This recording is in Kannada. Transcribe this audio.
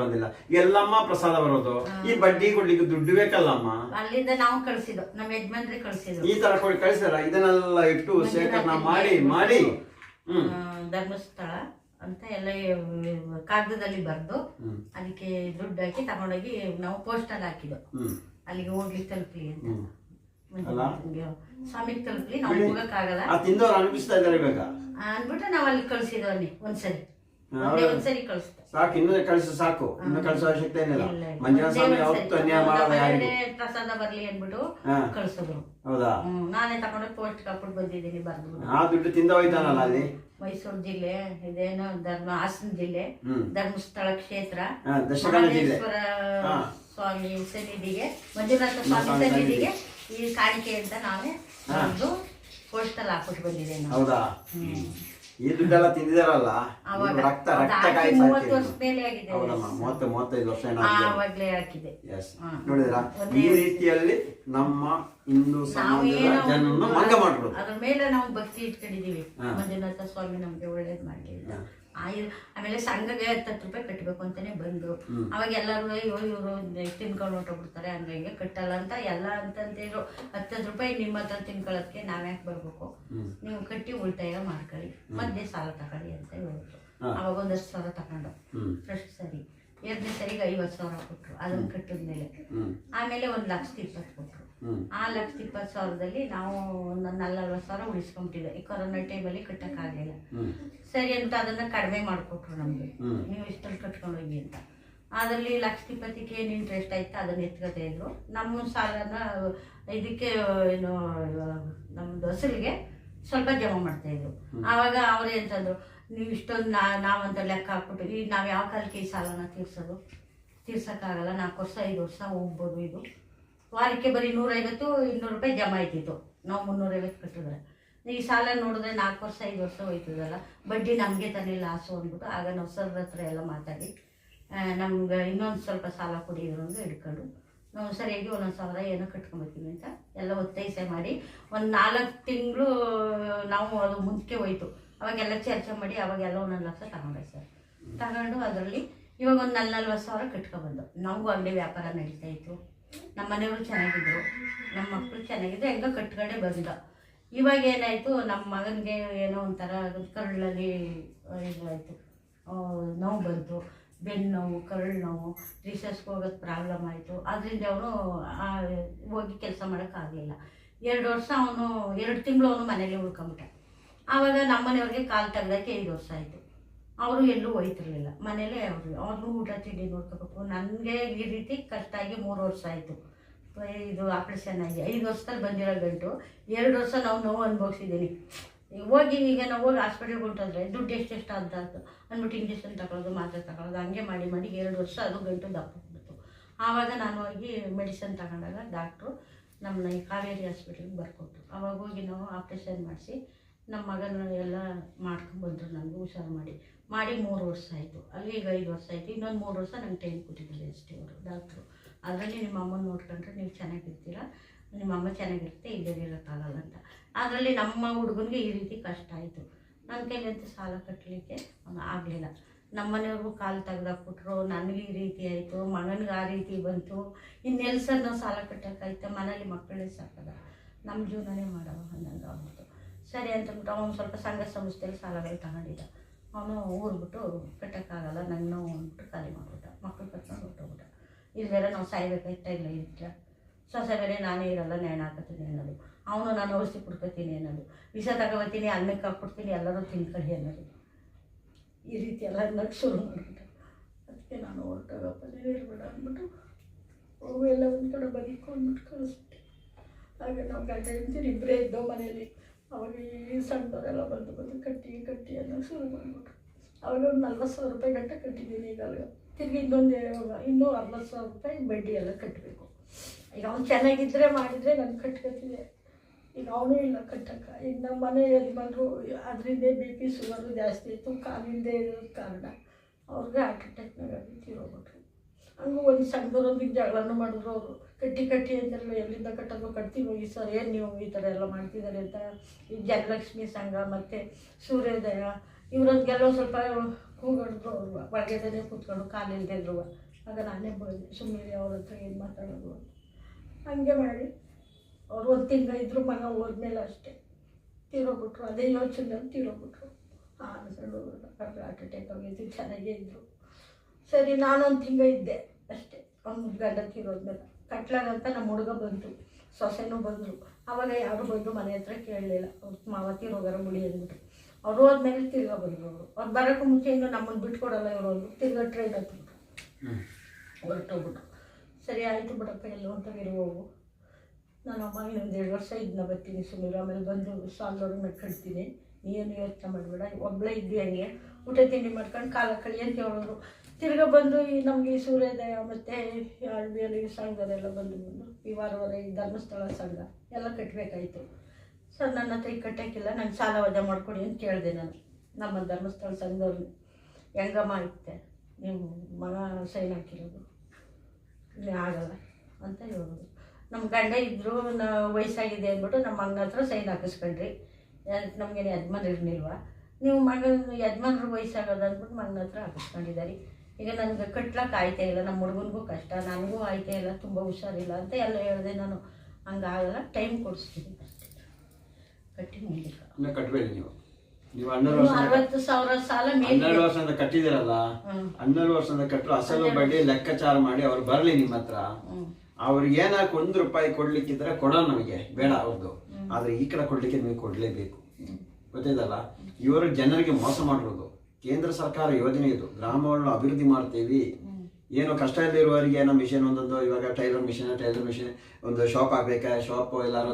ಬರೋದಿಲ್ಲ ಎಲ್ಲಮ್ಮ ಪ್ರಸಾದ ಬರೋದು. ಈ ಬಡ್ಡಿ ಕೊಡ್ಲಿಕ್ಕೆ ದುಡ್ಡು ಬೇಕಲ್ಲಮ್ಮ? ಅಲ್ಲಿಂದ ನಾವು ಕಳ್ಸಿದ್ದು ನಮ್ಮ ಯಜಮಾನ್ರಿ ಕಳ್ಸಿದ್ದು ಈ ತರ ಕೊಡಿ ಕಳಿಸ್ತಾರ ಇದನ್ನೆಲ್ಲ ಇಟ್ಟು ಶೇಖರಣೆ ಮಾಡಿ ಮಾಡಿ. ಹ್ಮ್. ಧರ್ಮಸ್ಥಳ ಅಂತ ಎಲ್ಲ ಕಾಗದದಲ್ಲಿ ಬರೆದು ಅದಕ್ಕೆ ದುಡ್ಡು ಹಾಕಿ ತಗೊಂಡೋಗಿ ನಾವು ಪೋಸ್ಟಲ್ಲಿ ಹಾಕಿದ್ದು. ಅಲ್ಲಿಗೆ ಹೋಗ್ಲಿ ತಲುಪಲಿ ಅಂತ. ಸ್ವಾಮಿಗೆ ತಲುಪ್ಲಿ ನಾವು ಹೋಗಕ್ಕಾಗಲ್ಲ. ಅನ್ಬಿಟ್ಟು ತಿಂದವ್ರು ಅನುಭವಿಸ್ತಾ ಇದ್ದಾರೆ ಇವಾಗ? ಅಂದ್ಬಿಟ್ಟು ನಾವು ಅಲ್ಲಿ ಕಳ್ಸಿದ್ವಿ ಅಲ್ಲಿ ಒಂದ್ಸರಿ. ಸಾಕು ಇನ್ನು ಕಳಿಸು ಸಾಕು. ಇನ್ನು ಕಳಿಸೋ ಅವಶ್ಯಕತೆ ಏನಿಲ್ಲ. ಮಂಜುನಾಥ ಸ್ವಾಮಿ ಅವತ್ತು ಯಾವತ್ತೂ. ಅನ್ಯಾಯ ಮಾಡಲ್ಲ ಯಾರಿಗೂ? ಪ್ರಸಾದ ಬರ್ಲಿ ಅಂದ್ಬಿಟ್ಟು. ಕಳ್ಸಿದ್ರು. ಹೌದಾ? ನಾನೇ ತಗೊಂಡು ಪೋಸ್ಟ್ ಹಾಕ್ಬಿಟ್ಟು ಬಂದಿದ್ದೀನಿ ಬರ್ದು ಆ ದುಡ್ಡು ತಿಂದ ಹೋಯ್ತಾನಲ್ಲ ಅಲ್ಲಿ? ಮೈಸೂರು ಜಿಲ್ಲೆ ಇದೇನು ಧರ್ಮ ಹಾಸನ ಜಿಲ್ಲೆ ಧರ್ಮಸ್ಥಳ ಕ್ಷೇತ್ರ. ಮಹದೇಶ್ವರ ಸ್ವಾಮಿ ಸನ್ನಿಧಿಗೆ ಮಂಜುನಾಥ ಸ್ವಾಮಿ ಸನ್ನಿಧಿಗೆ ಈ ಕಾಣಿಕೆ ಅಂತ ನಾವೇ ಒಂದು ಪೋಸ್ಟಲ್ಲಿ ಹಾಕ್ಬಿಟ್ಟು ಬಂದಿದ್ದೇನೆ ಹೌದಾ. ಈ ದುಡ್ಡೆಲ್ಲ ತಿಂದಿದಾರಲ್ಲ ರಕ್ತ ರಕ್ತ ಕಾಯಿ ಹೌದಮ್ಮ ಮೂವತ್ತು ಮೂವತ್ತೈದು ವರ್ಷ ಏನಾಗಿದೆ ಎಸ್. ನೋಡಿದ್ರ? ಈ ರೀತಿಯಲ್ಲಿ ನಮ್ಮ ಹಿಂದೂ ಸಮಾಜ ಜನರನ್ನು ಮಂಗ ಮಾಡ್ಬಿಡುದು. ಅದ್ರ ಮೇಲೆ ನಾವು ಭಕ್ತಿ ಇಟ್ಕೊಂಡಿದೀವಿ. ಮಂಜುನಾಥ ಸ್ವಾಮಿ ನಮ್ಗೆ ಒಳ್ಳೇದ್. ಹಾ. ಆಯ್- ಆಮೇಲೆ ಸಂಘಗೆ ಹತ್ತತ್ತು ರೂಪಾಯಿ ಕಟ್ಟಬೇಕು ಅಂತಾನೆ ಬಂದು. ಅವಾಗ ಎಲ್ಲರೂ ಅಯ್ಯೋ ಇವರು ತಿನ್ಕೊಂಡು ಹೊಟ್ಟೋಗ್ಬಿಡ್ತಾರೆ ಹಂಗೆ ಹಿಂಗೆ ಕಟ್ಟಲ್ಲ ಅಂತ ಎಲ್ಲ ಅಂತಂದಿದ್ರು ಹತ್ತತ್ತು ರೂಪಾಯಿ ನಿಮ್ಮ ಹತ್ರ ತಿನ್ಕೊಳ್ಳೋದಕ್ಕೆ ನಾವ್ಯಾಕೆ ಬರ್ಬೇಕು? ನೀವು ಕಟ್ಟಿ ಉಳಿತಾಯ ಮಾಡ್ಕೊಳ್ಳಿ. ಮತ್ತೆ ಸಾಲ ತಗೊಳ್ಳಿ ಅಂತ ಹೇಳಿದ್ರು. ಅವಾಗ ಒಂದಷ್ಟು ಸಾವಿರ ತಗೊಂಡು. ಫಸ್ಟ್ ಸರಿ. ಎರಡನೇ ಸರಿಗೆ ಐವತ್ತು ಸಾವಿರ ಕೊಟ್ಟರು ಅದನ್ನು ಕಟ್ಟಿದ್ಮೇಲೆ. ಆಮೇಲೆ ಒಂದು ಲಕ್ಷದ ಇಪ್ಪತ್ತು ಹ್ಮ್ ಆ ಲಕ್ಷ ಇಪ್ಪತ್ತು ಸಾವಿರದಲ್ಲಿ ನಾವು ಒಂದು ನಲ್ವತ್ತು ಸಾವಿರ ಉಳಿಸ್ಕೊಂಬಿಟ್ಟಿದ್ದೆ ಈ ಕೊರೋನಾ ಟೈಮಲ್ಲಿ ಕಟ್ಟಕ್ಕಾಗಲಿಲ್ಲ. ಸರಿ ಅಂತ ಅದನ್ನ ಕಡಿಮೆ ಮಾಡಿಕೊಟ್ರು ನಮಗೆ. ನೀವು ಇಷ್ಟಲ್ಲಿ ಕಟ್ಕೊಂಡೋಗಿ ಅಂತ. ಅದರಲ್ಲಿ ಲಕ್ಷ ಇಪ್ಪತ್ತಕ್ಕೆ ಏನು ಇಂಟ್ರೆಸ್ಟ್ ಆಯ್ತು ಅದನ್ನ ಎತ್ಕೊತಾ ಇದ್ರು. ನಮ್ಮ ಸಾಲನ ಇದಕ್ಕೆ ಏನು ನಮ್ಮ ಹಸಲಿಗೆ ಸ್ವಲ್ಪ ಜಮಾ ಮಾಡ್ತಾ ಇದ್ರು. ಆವಾಗ ಅವ್ರು ಅಂತಂದ್ರು ನೀವು ಇಷ್ಟೊಂದು ನಾ ನಾವಂತ ಲೆಕ್ಕ ಹಾಕ್ಬಿಟ್ಟು ಈಗ ನಾವು ಯಾವ ಕಾಲಕ್ಕೆ ಈ ಸಾಲನ ತೀರ್ಸೋದು? ತೀರ್ಸೋಕ್ಕಾಗಲ್ಲ ನಾಲ್ಕು ವರ್ಷ ಐದು ವರ್ಷ ಹೋಗ್ಬೋದು ಇದು. ವಾರಕ್ಕೆ ಬರೀ ನೂರೈವತ್ತು, ಇನ್ನೂರು ರೂಪಾಯಿ ಜಮಾ ಆಯ್ತಿತ್ತು. ನಾವು ಮುನ್ನೂರೈವತ್ತು ಕಟ್ಟಿದ್ರೆ. ಈ ಸಾಲ ನೋಡಿದ್ರೆ ನಾಲ್ಕು ವರ್ಷ, ಐದು ವರ್ಷ ಹೋಯ್ತದಲ್ಲ. ಬಡ್ಡಿ ನಮಗೆ ತಾನೇ ಲಾಸು ಅಂದ್ಬಿಟ್ಟು ಆಗ ನಾವು ಸರ್ ಹತ್ರ ಎಲ್ಲ ಮಾತಾಡಿ ನಮ್ಗೆ ಇನ್ನೊಂದು ಸ್ವಲ್ಪ ಸಾಲ ಕೊಡಿ ಅಂತ ಹಿಡ್ಕೊಂಡು, ನಾವು ಸರಿಯಾಗಿ ಒಂದೊಂದು ಸಾವಿರ ಏನೋ ಕಟ್ಕೊಂಬರ್ತೀವಿ ಅಂತ ಎಲ್ಲ ಒತ್ತೈಸೆ ಮಾಡಿ, ಒಂದು ನಾಲ್ಕು ತಿಂಗಳು, ನಾವು ಅದು ಮುಂದಕ್ಕೆ ಹೋಯ್ತು. ಅವಾಗೆಲ್ಲ ಚರ್ಚೆ ಮಾಡಿ ಅವಾಗೆಲ್ಲ ಒಂದೊಂದು ಲಕ್ಷ ತಗೊಂಡೆ ಸರ್. ತಗೊಂಡು ಅದರಲ್ಲಿ ಇವಾಗ ಒಂದು ನಲ್ ನಲ್ವತ್ತು ಸಾವಿರ ಕಟ್ಕೊಬಂದು ನಮಗೂ ಅಂಗಡಿ ವ್ಯಾಪಾರ ನಡೀತಾ ಇತ್ತು. ನಮ್ಮ ಮನೆಯವರು ಚೆನ್ನಾಗಿದ್ರು, ನಮ್ಮ ಮಕ್ಕಳು ಚೆನ್ನಾಗಿದ್ರು, ಹೆಂಗೋ ಕಟ್ಕಡೆ ಬಂದ. ಇವಾಗ ಏನಾಯಿತು, ನಮ್ಮ ಮಗನಿಗೆ ಏನೋ ಒಂಥರ ಕರುಳಲ್ಲಿ ಇದಾಯಿತು. ನೋವು ಬಂತು. ಬೆನ್ನು ನೋವು, ಕರುಳು ನೋವು ರಿಸರ್ಚ್ಗೆ ಹೋಗೋದು ಪ್ರಾಬ್ಲಮ್ ಆಯಿತು. ಅದರಿಂದ ಅವನು ಹೋಗಿ ಕೆಲಸ ಮಾಡೋಕ್ಕಾಗಲಿಲ್ಲ ಎರಡು ವರ್ಷ ಅವನು, ಎರಡು ತಿಂಗಳು ಅವನು ಮನೇಲಿ ಉಳ್ಕೊಂಬಿಟ್ಟ. ಆವಾಗ ನಮ್ಮ ಮನೆಯವ್ರಿಗೆ ಕಾಲು ತೆಗ್ದಕ್ಕೆ ಐದು ವರ್ಷ ಆಯಿತು. ಅವರು ಎಲ್ಲೂ ಹೋಯ್ತಿರ್ಲಿಲ್ಲ. ಮನೇಲೇ ಅವರು. ಅವ್ರನ್ನು ಊಟ ತಿಂಡಿ ನೋಡ್ಕೋಬೇಕು. ನನಗೆ ಈ ರೀತಿ ಕಷ್ಟ ಆಗಿ ಮೂರು ವರ್ಷ ಆಯಿತು. ಇದು ಆಪ್ರೇಷನ್ ಆಗಿ ಐದು ವರ್ಷದಲ್ಲಿ ಬಂದಿರೋ ಗಂಟು. ಎರಡು ವರ್ಷ ನಾವು ನೋವು ಅನುಭವಿಸಿದ್ದೀನಿ ಹೋಗಿ ಈಗ ನಾವು ಹೋಗಿ ಹಾಸ್ಪಿಟ್ಲಿಗೆ ಹೊಂಟೋದ್ರೆ ದುಡ್ಡು ಎಷ್ಟೆಷ್ಟು ಅಂತ ಆಯ್ತು ಅಂದ್ಬಿಟ್ಟು ಇಂಜೆಕ್ಷನ್ ತಗೊಳ್ಳೋದು ಮಾತ್ರೆ ತಗೊಳ್ಳೋದು ಹಂಗೆ ಮಾಡಿ ಮಾಡಿ ಎರಡು ವರ್ಷ ಅದು ಗಂಟು ದಪ್ಪ ಬಿಡ್ತು ಆವಾಗ ನಾನು ಹೋಗಿ ಮೆಡಿಸನ್ ತಗೊಂಡಾಗ ಡಾಕ್ಟ್ರು ನಮ್ಮನ್ನ ಈ ಕಾವೇರಿ ಹಾಸ್ಪಿಟ್ಲಿಗೆ ಬರ್ಕೊಟ್ರು. ಆವಾಗ ಹೋಗಿ ನಾವು ಆಪ್ರೇಷನ್ ಮಾಡಿಸಿ ನಮ್ಮ ಮಗನ ಎಲ್ಲ ಮಾಡ್ಕೊಂಡ್ಬಂದ್ರು ನನಗೆ ಹುಷಾರು ಮಾಡಿ. ಮಾಡಿ ಮೂರು ವರ್ಷ ಆಯಿತು. ಅಲ್ಲಿ ಈಗ ಐದು ವರ್ಷ ಆಯಿತು. ಇನ್ನೊಂದು ಮೂರು ವರ್ಷ ನಂಗೆ ಟೈಮ್ ಕೊಟ್ಟಿದ್ದಾರೆ ಅಷ್ಟೇ ಅವರು ಡಾಕ್ಟ್ರು ಅದರಲ್ಲಿ ನಿಮ್ಮ ಅಮ್ಮನ ನೋಡ್ಕೊಂಡ್ರೆ ನೀವು ಚೆನ್ನಾಗಿರ್ತೀರ. ನಿಮ್ಮ ಅಮ್ಮ ಚೆನ್ನಾಗಿರುತ್ತೆ ಇಲ್ಲದೇ ಇರೋಕ್ಕಾಗಲ್ಲ ಅಂತ. ಅದರಲ್ಲಿ ನಮ್ಮ ಹುಡುಗನಿಗೆ ಈ ರೀತಿ ಕಷ್ಟ ಆಯಿತು. ನನ್ನ ಕೈಲಂತೂ ಸಾಲ ಕಟ್ಟಲಿಕ್ಕೆ ಆಗಲಿಲ್ಲ. ನಮ್ಮ ಮನೆಯವ್ರಿಗೂ ಕಾಲು ತೆಗೆದಾಕ್ಬಿಟ್ರು, ನನಗೆ ಈ ರೀತಿ ಆಯಿತು, ಮಗನಿಗೆ ಆ ರೀತಿ ಬಂತು. ಇನ್ನೆಲ್ಲಿ ಸರ್ ನಾವು ಸಾಲ ಕಟ್ಟೋಕ್ಕಾಯ್ತು ಮನೇಲಿ ಮಕ್ಕಳೇ ಸಾಕದ ನಮ್ಮ ಜೀವನನೇ ಮಾಡವ ಸರಿ ಅಂತಂದ್ಬಿಟ್ಟು ಅವನು ಸ್ವಲ್ಪ ಸಂಘ ಸಂಸ್ಥೆಯಲ್ಲಿ ಸಾಲಗಳು ತಗೊಂಡಿದ್ದ. ಅವನು ಊರ್ಬಿಟ್ಟು ಕಟ್ಟೋಕ್ಕಾಗಲ್ಲ ನನ್ನ ನೋವು ಅಂದ್ಬಿಟ್ಟು ಖಾಲಿ ಮಾಡಿಬಿಟ್ಟ. ಮಕ್ಕಳು ಕಟ್ಕೊಂಡು ಹೊಟ್ಟೋಗ್ಬಿಟ್ಟ ಇಲ್ಲಿ ಬೇರೆ ನಾವು ಸಾಯ್ಬೇಕಾಯ್ತಾ ಇಲ್ಲ ಇದ್ದ ಸೊಸೆ ಬೇರೆ, ನಾನೇ ಇರಲ್ಲ, ನೇಣ ಹಾಕತ್ತೀನಿ ಅನ್ನೋದು. ಅವನು, ನಾನು ಔಷಧಿ ಕುಡ್ಕೊತೀನಿ ಅನ್ನೋದು. ವಿಷ ತಗೋತೀನಿ ಅನ್ನಕ್ಕೆ ಹಾಕ್ಬಿಡ್ತೀನಿ, ಎಲ್ಲರೂ ತಿನ್ಕೊಳ್ಳಿ ಅನ್ನೋದು. ಈ ರೀತಿ ಎಲ್ಲ ಅನ್ನೋಕ್ಕೆ ಶುರು ಮಾಡಿಬಿಟ್ಟೆ. ಅದಕ್ಕೆ ನಾನು ಹೊರಟೋಗಪ್ಪ, ನೀನು ಇರ್ಬೇಡ ಅಂದ್ಬಿಟ್ಟು ಅವು ಎಲ್ಲ ಒಂದು ಕಡೆ ಬದುಕೊಂಡ್ಬಿಟ್ಟು ಕಳಿಸ್ಬಿಟ್ಟೆ. ಹಾಗೆ ನಾವು ಗಂಡ ಹೆಂಡ್ತಿರು ಇಬ್ಬರೇ ಇದ್ದೋ ಮನೆಯಲ್ಲಿ. ಅವಾಗ ಈ ಸಣ್ಣದವರೆಲ್ಲ ಬಂದು ಬಂದು ಕಟ್ಟಿ ಕಟ್ಟಿ ಅನ್ನೋ ಶುರು ಮಾಡಿಬಿಟ್ರು. ಅವಾಗ ಒಂದು ನಲ್ವತ್ತು ಸಾವಿರ ರೂಪಾಯಿ ಗಂಟೆ ಕಟ್ಟಿದ್ದೀನಿ ಈಗ ಅಲ್ಲಿಗೆ ತಿರ್ಗಿ ಇನ್ನೊಂದು ಇನ್ನೂ ಅರವತ್ತು ಸಾವಿರ ರೂಪಾಯಿ ಬಡ್ಡಿ ಎಲ್ಲ ಕಟ್ಟಬೇಕು. ಈಗ ಅವ್ನು ಚೆನ್ನಾಗಿದ್ದರೆ ಮಾಡಿದರೆ ನಾನು ಕಟ್ಕೊತಿದ್ದೆ ಈಗ ಅವನು ಇಲ್ಲ ಕಟ್ಟಕ್ಕ. ಈಗ ನಮ್ಮ ಮನೆ ಯಜಮಾನ್ರು, ಅದರಿಂದ ಬಿ ಪಿ ಶುಗರು ಜಾಸ್ತಿ ಇತ್ತು. ಕಾಲಿಂದೇ ಇರೋದು ಕಾರಣ ಅವ್ರಿಗೆ ಹಾರ್ಟ್ ಅಟ್ಯಾಕ್ನಾಗ ತೀರೋಗ್ಬಿಟ್ರು ಹಂಗೂ ಒಂದು ಸಂಘದವ್ರೊಂದಿಗೆ ಜಗಳನೂ ಮಾಡಿದ್ರು ಅವರು. ಕಟ್ಟಿ ಕಟ್ಟಿ ಅಂತೆಲ್ಲ ಎಲ್ಲಿಂದ ಕಟ್ಟೋದು ಕಟ್ತೀವಿ ಹೋಗಿ ಸರ್ ಏನು ನೀವು ಈ ಥರ ಎಲ್ಲ ಮಾಡ್ತಿದ್ದಾರೆ ಅಂತ. ಈ ಜನಲಕ್ಷ್ಮಿ ಸಂಘ ಮತ್ತು ಸೂರ್ಯೋದಯ ಇವರೊಂದಿಗೆಲ್ಲ ಸ್ವಲ್ಪ ಕೂಗಾಡಿದ್ರು ಅವರು. ಒಳಗೆದೇ ಕೂತ್ಕೊಂಡು ಕಾಲಿಲ್ದಿದ್ರು ಆಗ ನಾನೇ ಬಂದೆ ಸುಮ್ಮನೆ ಅವ್ರ ಹತ್ರ ಏನು ಮಾತಾಡೋದು ಹಂಗೆ ಮಾಡಿ. ಅವ್ರು ಒಂದು ತಿಂಗಳು ಇದ್ರು ಮಗ ಹೋದ್ಮೇಲೆ ಅಷ್ಟೇ. ತೀರೋಗ್ಬಿಟ್ರು. ಅದೇ ಯೋಚನೆ ತೀರೋಗ್ಬಿಟ್ರು. ಹಾಂ ಸಣ್ಣ ಹಾರ್ಟ್ ಅಟ್ಯಾಕ್ ಆಗಿದ್ದು ಚೆನ್ನಾಗೇ ಇದ್ದರು ಸರಿ, ನಾನೊಂದು ತಿಂಗಳು ಇದ್ದೆ. ಅಷ್ಟೇ. ಅವ್ನು ಗಂಡ ತೀರೋದ್ಮೇಲೆ ಕಟ್ಲಾಗಂತ ನಮ್ಮ ಹುಡುಗ ಬಂತು. ಸೊಸೆನೂ ಬಂದರು. ಅವಾಗ ಯಾರು ಬಂದು ಮನೆ ಹತ್ರ ಕೇಳಲಿಲ್ಲ. ಅವ್ರ ಮಾವತಿ ಹೋಗಾರ ಮುಡಿ ಅಂದ್ಬಿಟ್ಟು ಅವ್ರು ಹೋದ್ಮೇಲೆ ತಿರ್ಗ ಬಂದರು ಅವರು. ಅವ್ರು ಬರೋಕ್ಕೂ ಮುಂಚೆಯಿಂದ ನಮ್ಮನ್ನು ಬಿಟ್ಕೊಡಲ್ಲ ಇವರು ಒಂದು ತಿರ್ಗಾ ಟ್ರೈನ್ ಹತ್ಬಿಟ್ರು ಹೊರಟೋಗ್ಬಿಟ್ರು. ಸರಿ ಆಯಿತು ಬಿಡಪ್ಪ, ಎಲ್ಲೋ ಅಂತ ಹೋಗು. ನಾನು ಅಮ್ಮ ಇನ್ನೊಂದು ಎರಡು ವರ್ಷ ಇದನ್ನ ಬರ್ತೀನಿ ಸುಮ್ಮನೆ ಆಮೇಲೆ ಬಂದು ಸಾಲೋರು ಮೆಟ್ಕೊಳ್ತೀನಿ ನೀನು ಯೋಚನೆ ಮಾಡಬೇಡ. ಒಬ್ಬಳೇ ಇದ್ದೀಯ ಹಂಗೆ. ಊಟ ತಿಂಡಿ ಮಾಡ್ಕೊಂಡು ಕಾಲ ಕಳಿ ಅಂತ ಹೇಳೋರು ತಿರ್ಗಾ ಬಂದು ಈ ನಮಗೆ ಈ ಸೂರ್ಯೋದಯ ಮತ್ತು ಅಳ್ಬಿಯಲ್ಲಿ ಸಂಘದೆಲ್ಲ ಬಂದು ಬಂದು ಈ ವಾರವಾರ ಈ ಧರ್ಮಸ್ಥಳ ಸಂಘ ಎಲ್ಲ ಕಟ್ಟಬೇಕಾಯ್ತು ಸರ್, ನನ್ನ ಹತ್ರ ಈಗ ಕಟ್ಟೋಕ್ಕಿಲ್ಲ, ನಂಗೆ ಸಾಲ ವಜಾ ಮಾಡಿಕೊಡಿ ಅಂತ ಕೇಳಿದೆ ನಾನು. ನಮ್ಮ ಧರ್ಮಸ್ಥಳ ಸಂಘವ್ರನ್ನ ಹೆಂಗಮ್ಮ ಇತ್ತೆ? ನೀವು ಮಗ ಸೈನ್ ಹಾಕಿರೋದು? ಇಲ್ಲಿ ಆಗಲ್ಲ ಅಂತ ಹೇಳೋದು ನಮ್ಮ ಗಂಡ ಇದ್ದರು ವಯಸ್ಸಾಗಿದೆ ಅಂದ್ಬಿಟ್ಟು ನಮ್ಮ ಮಗನ ಹತ್ರ ಸೈನ್ ಹಾಕಿಸ್ಕೊಂಡ್ರಿ. ನಮಗೇನು ಯಜಮಾನ್ ಇರಲಿಲ್ವಾ? ನೀವು ಮಗನ, ಯಜಮಾನ್ರು ವಯಸ್ಸಾಗೋದು ಅಂದ್ಬಿಟ್ಟು ಮಗನ ಹತ್ರ ಹಾಕಿಸ್ಕೊಂಡಿದ್ದಾರೆ. ಈಗ ನನಗೆ ಕಟ್ಲಕ್ಕೆ ಆಯ್ತಾ ಇಲ್ಲ ನಮ್ಮ ಹುಡುಗನಿಗೂ ಕಷ್ಟ ನನಗೂ ಆಯ್ತಾ ಇಲ್ಲ ತುಂಬ ಹುಷಾರಿಲ್ಲ ಅಂತ ಎಲ್ಲ ಹೇಳಿದೆ ನಾನು. ಹಂಗಾಗಲ್ಲ ಟೈಮ್ ಕೊಡಿಸ್ತೀನಿ ಅಷ್ಟೇ. ಕಟ್ಟಿ ಕಟ್ಟಬೇಡಿ ನೀವು. ನೀವು ಹನ್ನೆರಡು ವರ್ಷ ಸಾವಿರ ಸಾಲ ಹನ್ನೆರಡು ವರ್ಷದಿಂದ ಕಟ್ಟಿದಿರಲ್ಲ. ಹನ್ನೆರಡು ವರ್ಷದಿಂದ ಕಟ್ಟರು ಅಸಲು ಬಡ್ಡಿ ಲೆಕ್ಕಾಚಾರ ಮಾಡಿ ಅವ್ರು ಬರಲಿ ನಿಮ್ಮ ಹತ್ರ. ಅವ್ರಿಗೆ ಏನಾದ್ರು ಒಂದ್ ರೂಪಾಯಿ ಕೊಡ್ಲಿಕ್ಕಿದ್ರೆ ಕೊಡೋ ನಮಗೆ ಬೇಡ ಅವ್ರದ್ದು ಆದ್ರೆ ಈ ಕಡೆ ಕೊಡ್ಲಿಕ್ಕೆ ನೀವು ಕೊಡ್ಲೇಬೇಕು. ಗೊತ್ತಿದಲ್ಲ ಇವರು ಜನರಿಗೆ ಮೋಸ ಮಾಡಿರೋದು. ಕೇಂದ್ರ ಸರ್ಕಾರ ಯೋಜನೆ ಇದು. ಗ್ರಾಮವನ್ನು ಅಭಿವೃದ್ಧಿ ಮಾಡ್ತೀವಿ. ಏನು ಕಷ್ಟ ಇಲ್ಲಿರುವವರಿಗೆ ಏನೋ ಮಿಷನ್ ಒಂದೊಂದು ಇವಾಗ ಟೈಲರ್ ಮಿಷನ್ ಟೈಲರ್ ಮಿಷನ್ ಒಂದು ಶಾಪ್ ಆಗ್ಬೇಕಾ ಶಾಪ್ ಎಲ್ಲಾರು